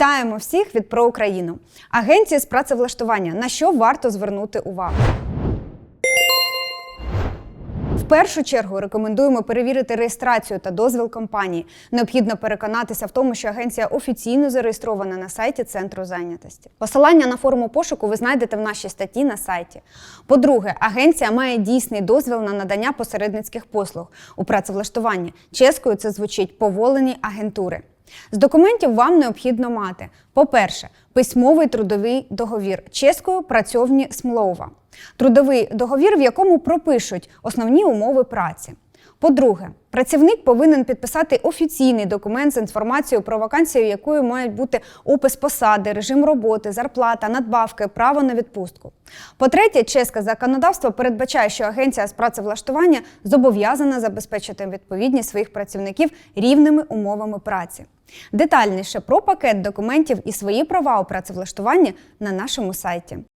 Вітаємо всіх від про Україну. Агенція з працевлаштування. На що варто звернути увагу? В першу чергу рекомендуємо перевірити реєстрацію та дозвіл компанії. Необхідно переконатися в тому, що агенція офіційно зареєстрована на сайті центру зайнятості. Посилання на форму пошуку ви знайдете в нашій статті на сайті. По-друге, агенція має дійсний дозвіл на надання посередницьких послуг у працевлаштуванні. Чеською це звучить поволені агентури. З документів вам необхідно мати: по-перше, письмовий трудовий договір чеською працьовні смлова, трудовий договір, в якому пропишуть основні умови праці. По-друге, працівник повинен підписати офіційний документ з інформацією про вакансію, якою мають бути опис посади, режим роботи, зарплата, надбавки, право на відпустку. По-третє, чеське законодавство передбачає, що агенція з працевлаштування зобов'язана забезпечити відповідність своїх працівників рівними умовами праці. Детальніше про пакет документів і свої права у працевлаштуванні на нашому сайті.